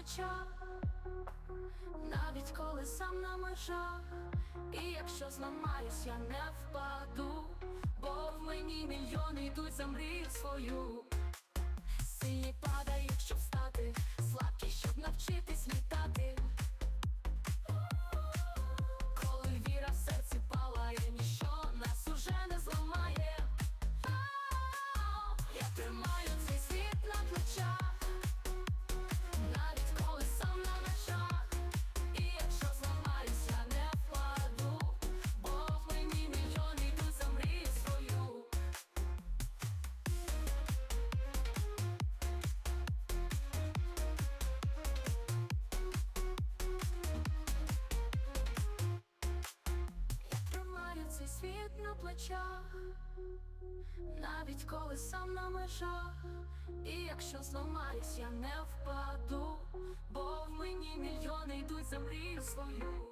очах, навіть коли сам на межах, і якщо зламаюсь, я не впаду, бо в мені мільйони йдуть за мрію свою. Сині цей світ на плечах, навіть коли сам на межах, і якщо зламаюсь, я не впаду, бо в мені мільйони йдуть за мрію свою.